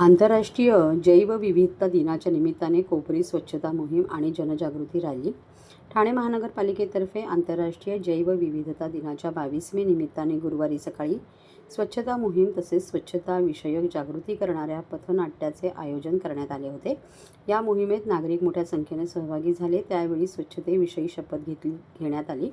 आंतरराष्ट्रीय जैवविविधता दिनाच्या निमित्ताने कोपरी स्वच्छता मोहीम आणि जनजागृती रॅली. ठाणे महानगरपालिकेतर्फे आंतरराष्ट्रीय जैवविविधता दिनाच्या बावीसमे निमित्ताने गुरुवारी सकाळी स्वच्छता मोहीम तसेच स्वच्छता विषयक जागृती करणाऱ्या पथनाट्याचे आयोजन करण्यात आले होते. या मोहिमेत नागरिक मोठ्या संख्येने सहभागी झाले. त्यावेळी स्वच्छतेविषयी शपथ घेतली घेण्यात आली.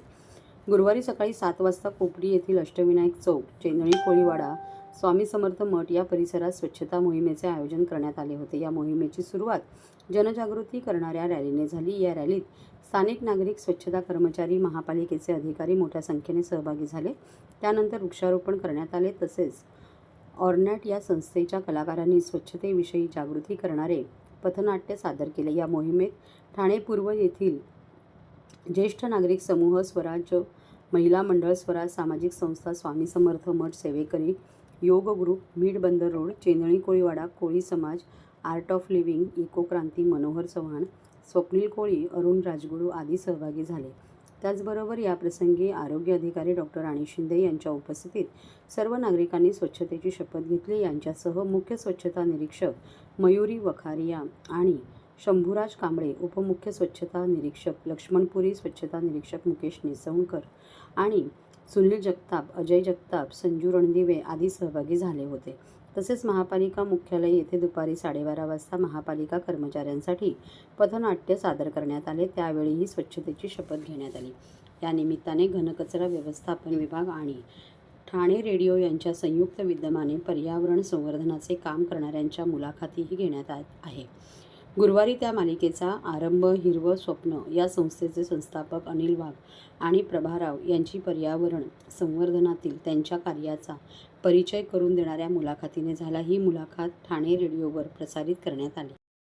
गुरुवारी सकाळी सात वाजता कोपरी येथील अष्टविनायक चौक चेंदणी कोळीवाडा स्वामी समर्थ मठ या परिसरात स्वच्छता मोहिमेचे आयोजन करण्यात आले होते. या मोहिमेची सुरुवात जनजागृती करणाऱ्या रॅलीने झाली. या रॅलीत स्थानिक नागरिक स्वच्छता कर्मचारी महापालिकेचे अधिकारी मोठ्या संख्येने सहभागी झाले. त्यानंतर वृक्षारोपण करण्यात आले. तसेच ऑर्नॅट या संस्थेच्या कलाकारांनी स्वच्छतेविषयी जागृती करणारे पथनाट्य सादर केले. या मोहिमेत ठाणे पूर्व येथील ज्येष्ठ नागरिक समूह स्वराज्य महिला मंडळ स्वराज सामाजिक संस्था स्वामी समर्थ मठ सेवेकरी योग ग्रुप मीठ बंदर रोड चेंदळी कोळीवाडा कोळी समाज Art of Living eco Kranti Manohar Chavan Swapnil Koli Arun Rajguru आदी सहभागी झाले. त्याचबरोबर याप्रसंगी आरोग्य अधिकारी डॉक्टर राणी शिंदे यांच्या उपस्थितीत सर्व नागरिकांनी स्वच्छतेची शपथ घेतली. यांच्यासह मुख्य स्वच्छता निरीक्षक मयुरी वखारिया आणि शंभूराज कांबळे उपमुख्य स्वच्छता निरीक्षक लक्ष्मणपुरी स्वच्छता निरीक्षक मुकेश निसवणकर आणि सुनील जगताप अजय जगताप संजू रणदिवे आदी सहभागी झाले होते. तसेच महापालिका मुख्यालय येथे दुपारी साडेबारा वाजता महापालिका कर्मचाऱ्यांसाठी पथनाट्य सादर करण्यात आले. त्यावेळीही स्वच्छतेची शपथ घेण्यात आली. या निमित्ताने घनकचरा व्यवस्थापन विभाग आणि ठाणे रेडिओ यांच्या संयुक्त विद्यमाने पर्यावरण संवर्धनाचे काम करणाऱ्यांच्या मुलाखतीही घेण्यात आत आहे. गुरुवारी त्या मालिकेचा आरंभ हिरवं स्वप्न या संस्थेचे संस्थापक अनिल वाघ आणि प्रभाराव यांची पर्यावरण संवर्धनातील त्यांच्या कार्याचा परिचय करून देणाऱ्या मुलाखतीने झाला. ही मुलाखत ठाणे रेडिओवर प्रसारित करण्यात आली.